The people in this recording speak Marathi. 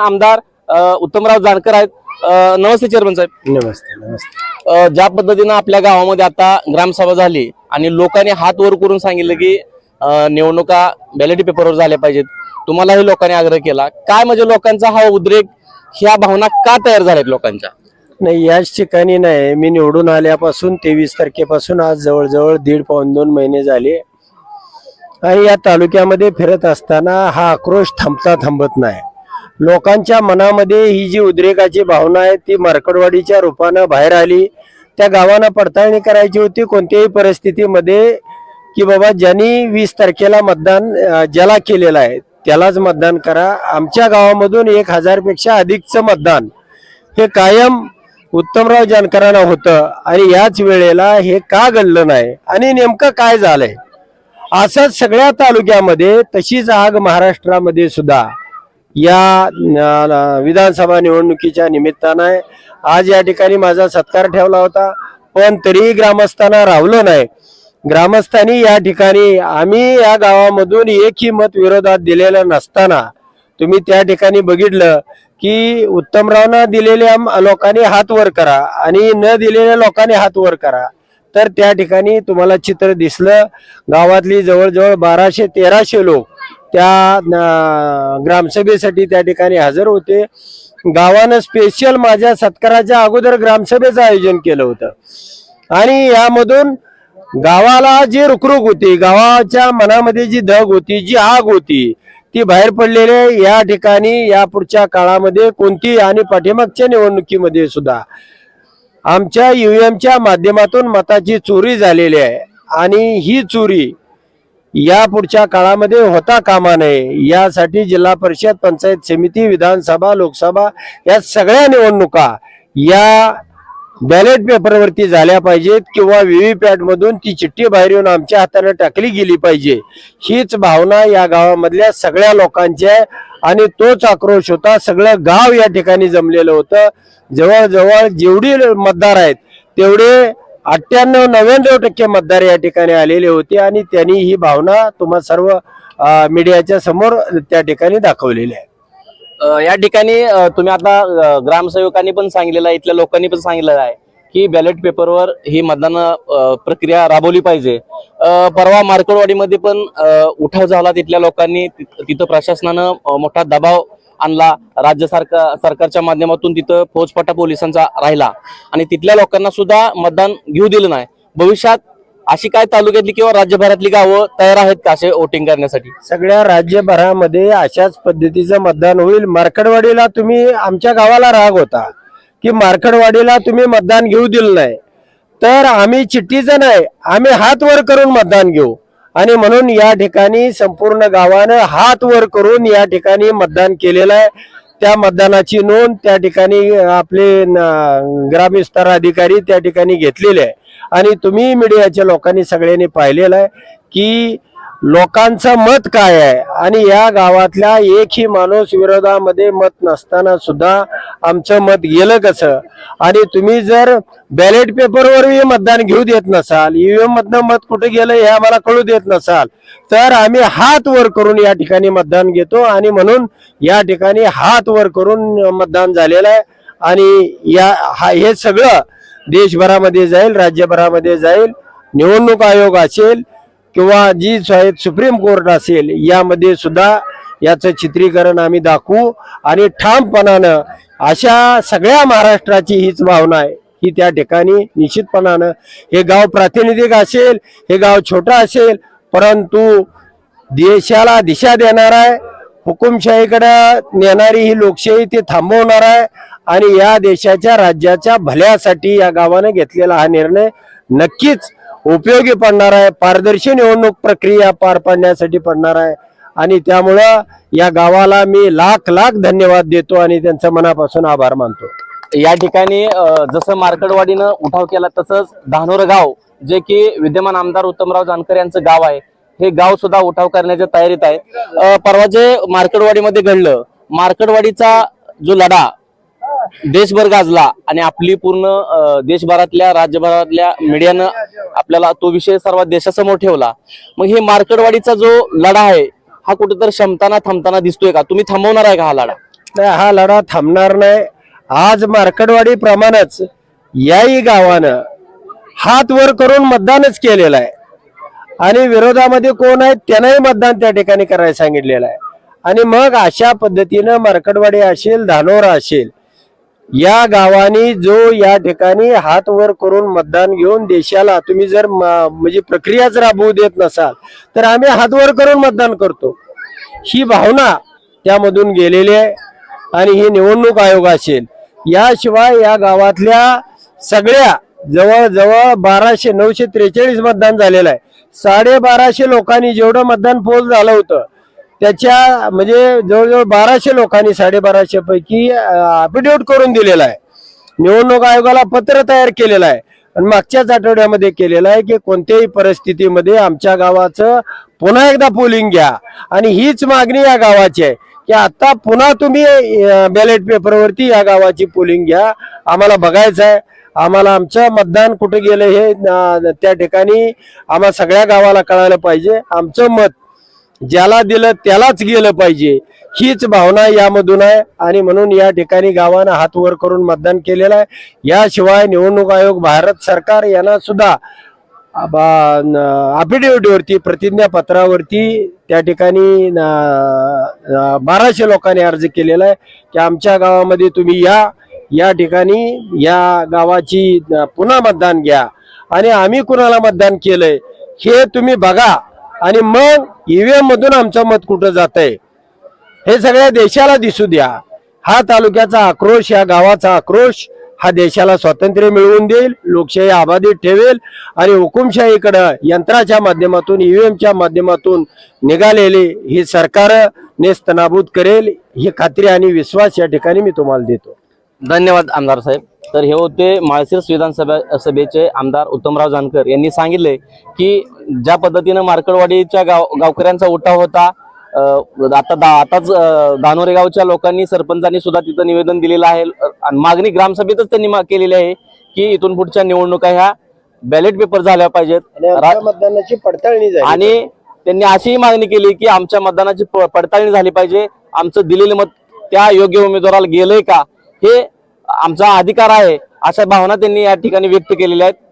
आमदार उत्तमराव जानकर आहेत. नमस्ते चेअरमन साहेब. नमस्ते नमस्ते. ज्या पद्धतीनं आपल्या गावामध्ये आता ग्रामसभा झाली आणि लोकांनी हात वर करून सांगितलं की निवडणुका बॅलेट पेपरवर झाल्या पाहिजेत. तुम्हालाही लोकांनी आग्रह केला. काय म्हणजे लोकांचा हा उद्रेक ह्या भावना का तयार झाल्यात लोकांच्या? नाही याच ठिकाणी नाही. मी निवडून आल्यापासून तेवीस तारखेपासून आज जवळजवळ दीड पाऊन दोन महिने झाले. आणि या तालुक्यामध्ये फिरत असताना हा आक्रोश थांबता थांबत नाही. लोकांच्या मनामध्ये ही जी उद्रेकाची भावना आहे ती मरकडवाडीच्या रूपानं बाहेर आली. त्या गावांना पडताळणी करायची होती कोणत्याही परिस्थितीमध्ये की बाबा ज्यांनी वीस तारखेला मतदान ज्याला केलेलं आहे त्यालाच मतदान करा. आमच्या गावामधून एक हजारपेक्षा अधिकचं मतदान हे कायम उत्तमराव जानकरांना होतं आणि याच वेळेला हे का घडलं नाही? आणि नेमकं काय झालंय? असंच सगळ्या तालुक्यामध्ये तशीच आग महाराष्ट्रामध्ये सुद्धा. या विधानसभा निवडणुकीच्या निमित्तानं आहे. आज या ठिकाणी माझा सत्कार ठेवला होता. पण तरीही ग्रामस्थांना रावलं नाही. ग्रामस्थांनी या ठिकाणी आम्ही या गावामधून एकही मत विरोधात दिलेलं नसताना तुम्ही त्या ठिकाणी बघितलं की उत्तमरावना दिलेल्या लोकांनी हात वर करा आणि न दिलेल्या लोकांनी हात वर करा. तर त्या ठिकाणी तुम्हाला चित्र दिसलं. गावातली जवळजवळ बाराशे तेराशे लोक त्या ग्रामसभेसाठी त्या ठिकाणी हजर होते. गावानं स्पेशल माझ्या सत्काराच्या अगोदर ग्रामसभेचं आयोजन केलं होतं. आणि यामधून गावाला जी रुखरुख होती गावाच्या मनामध्ये जी धग होती जी आग होती ती बाहेर पडलेले या ठिकाणी या पुढच्या काळामध्ये कोणती आणि पाठीमागच्या निवडणुकीमध्ये सुद्धा आमच्या ईव्हीएमच्या माध्यमातून मताची चोरी झालेली आहे. आणि ही चोरी या पुढच्या काळामध्ये होता कामा नये. यासाठी जिल्हा परिषद पंचायत समिती विधानसभा लोकसभा या सगळ्या निवडणुका या बॅलेट पेपरवरती झाल्या पाहिजेत किंवा व्हीव्हीपॅट मधून ती चिठ्ठी बाहेर येऊन आमच्या हाताने टाकली गेली पाहिजे. हीच भावना या गावामधल्या सगळ्या लोकांची आहे आणि तोच आक्रोश होता. सगळं गाव या ठिकाणी जमलेलं होतं. जवळजवळ जेवढी मतदार आहेत तेवढे अठ्ठ्याण्णव नव्याण्णव टक्के मतदार या ठिकाणी आलेले होते आणि त्यांनी ही भावना तुम्हा सर्व मीडियाच्या समोर त्या ठिकाणी दाखवलेली आहे. या ठिकाणी तुम्ही आता ग्रामसेवकांनी पण सांगितलेलं आहे इथल्या लोकांनी पण सांगितलेलं आहे की बॅलेट पेपरवर ही मतदान प्रक्रिया राबवली पाहिजे. परवा मार्कडवाडीमध्ये पण उठाव झाला तिथल्या लोकांनी तिथं प्रशासनानं मोठा दबाव आणला. राज्य सरकार सरकारच्या माध्यमातून तिथं फौजफाटा पोलिसांचा राहिला. आणि तिथल्या लोकांना सुद्धा मतदान घेऊ दिलं नाही. भविष्यात अशी काय तालुक्यातली किंवा राज्यभरातली गावं तयार आहेत का असे वोटिंग करण्यासाठी? सगळ्या राज्यभरामध्ये अशाच पद्धतीचं मतदान होईल. मार्कडवाडीला तुम्ही आमच्या गावाला राग होता की मार्कडवाडीला तुम्ही मतदान घेऊ दिलं नाही. तर आम्ही चिठ्ठीचं नाही आम्ही हात वर करून मतदान घेऊ. आणि म्हणून या ठिकाणी संपूर्ण गावानं हात वर करून या ठिकाणी मतदान केलेलं आहे. त्या मतदानाची नोंद त्या ठिकाणी आपले न- ग्रामविस्तार अधिकारी त्या ठिकाणी घेतलेले आहे. आणि तुम्ही मीडियाच्या लोकांनी सगळ्यांनी पाहिलेलं आहे की लोकांचं मत काय आहे? आणि या गावातल्या एकही माणूस विरोधामध्ये मत नसताना सुद्धा आमचं मत गेलं कसं? आणि तुम्ही जर बॅलेट पेपरवरही मतदान घेऊ देत नसाल ईव्हीएम मधनं मत कुठे गेलं हे आम्हाला कळू देत नसाल तर आम्ही हात वर करून या ठिकाणी मतदान घेतो आणि म्हणून या ठिकाणी हात वर करून मतदान झालेलं आहे. आणि या हा हे सगळं देशभरामध्ये जाईल राज्यभरामध्ये जाईल. निवडणूक आयोग असेल किंवा जी आहेत सुप्रीम कोर्ट असेल यामध्ये सुद्धा याचं चित्रीकरण आम्ही दाखवू आणि ठामपणानं अशा सगळ्या महाराष्ट्राची हीच भावना आहे की त्या ठिकाणी निश्चितपणानं. हे गाव प्रातिनिधिक असेल हे गाव छोटं असेल परंतु देशाला दिशा देणार आहे हुकुमशाहीकडे नेणारी ही लोकशाही ते थांबवणार आहे आणि या देशाच्या राज्याच्या भल्यासाठी या गावाने घेतलेला हा निर्णय नक्कीच उपयोगी पडणार आहे पारदर्शी निवडणूक प्रक्रिया पार पाडण्यासाठी पडणार आहे. आणि त्यामुळं या गावाला मी लाख लाख धन्यवाद देतो आणि त्यांचा मनापासून आभार मानतो. या ठिकाणी जसं मार्कडवाडीनं उठाव केला तसंच धानोर गाव जे की विद्यमान आमदार उत्तमराव जानकर यांचं गाव आहे हे गाव सुद्धा उठाव करण्याच्या तयारीत आहे. परवा जे मार्कडवाडीमध्ये घडलं मार्कडवाडीचा जो लढा देशभर गाजला आणि आपली पूर्ण देशभरातल्या राज्यभरातल्या मीडियानं आपल्याला तो विषय सर्वात देशासमोर ठेवला. मग हे मार्कडवाडीचा जो लढा आहे हा कुठेतरी क्षमताना थांबताना दिसतोय का? तुम्ही थांबवणार आहे का हा लढा? नाही हा लढा थांबणार नाही. आज मार्केटवाडी प्रमाणेच याही गावानं हात वर करून मतदानच केलेलं आहे. आणि विरोधामध्ये कोण आहे त्यांनाही मतदान त्या ठिकाणी करायला सांगितलेलं आहे. आणि मग अशा पद्धतीनं मार्कडवाडी असेल धानोरा असेल या गावानी जो या ठिकाणी हात वर करून मतदान घेऊन देशाला तुम्ही जर म- म्हणजे प्रक्रियाच राबवू देत नसाल तर आम्ही हात वर करून मतदान करतो. ही भावना त्यामधून गेलेली आहे आणि ही निवडणूक आयोग असेल. याशिवाय या गावातल्या सगळ्या जवळजवळ बाराशे नऊशे त्रेचाळीस मतदान झालेलं आहे. साडेबाराशे लोकांनी जेवढं मतदान पोल झालं होतं त्याच्या म्हणजे जवळजवळ बाराशे लोकांनी साडेबाराशे पैकी अफिडेविट करून दिलेला आहे. निवडणूक आयोगाला पत्र तयार केलेलं आहे. आणि मागच्याच आठवड्यामध्ये केलेलं आहे की कोणत्याही परिस्थितीमध्ये आमच्या गावाचं पुन्हा एकदा पोलिंग घ्या. आणि हीच मागणी या गावाची आहे की आता पुन्हा तुम्ही बॅलेट पेपरवरती या गावाची पोलिंग घ्या. आम्हाला बघायचं आहे. आम्हाला आमचं मतदान कुठे गेलं हे त्या ठिकाणी आम्हाला सगळ्या गावाला कळायला पाहिजे. आमचं मत ज्याला दिलं त्यालाच गेलं पाहिजे. हीच भावना यामधून आहे आणि म्हणून या ठिकाणी गावानं हात वर करून मतदान केलेलं आहे. याशिवाय निवडणूक आयोग भारत सरकार यांना सुद्धा अफिडेव्हिटवरती प्रतिज्ञापत्रावरती त्या ठिकाणी बाराशे लोकांनी अर्ज केलेला आहे की आमच्या गावामध्ये तुम्ही या या ठिकाणी या गावाची पुन्हा मतदान घ्या. आणि आम्ही कुणाला मतदान केलंय हे तुम्ही बघा. आणि मग ईव्हीएम मधून आमचं मत कुठं जात आहे हे सगळ्या देशाला दिसू द्या. हा तालुक्याचा आक्रोश या गावाचा आक्रोश हा देशाला स्वातंत्र्य मिळवून देईल लोकशाही आबाधित ठेवेल आणि हुकुमशाहीकडं यंत्राच्या माध्यमातून ईव्हीएमच्या माध्यमातून निघालेले ही सरकार नेस्तनाबूत करेल ही खात्री आणि विश्वास या ठिकाणी मी तुम्हाला देतो. धन्यवाद आमदार साहेब. तर हे होते माळशिरस विधानसभा सभेचे आमदार उत्तमराव जानकर. यांनी सांगितले की ज्या पद्धतीनं मार्कडवाडीच्या गाव गावकऱ्यांचा उठाव होता आता दा आताच दानोरे गावच्या लोकांनी सरपंचांनी सुद्धा तिथं निवेदन दिलेलं आहे. आणि मागणी ग्रामसभेतच त्यांनी केलेली आहे की इथून पुढच्या निवडणुका ह्या बॅलेट पेपर झाल्या पाहिजेत. मतदानाची पडताळणी आणि त्यांनी अशीही मागणी केली की आमच्या मतदानाची पडताळणी झाली पाहिजे. आमचं दिलेलं मत त्या योग्य उमेदवाराला गेलंय का? हे आमचा अधिकार आहे अशा भावना त्यांनी या ठिकाणी व्यक्त केलेल्या आहेत.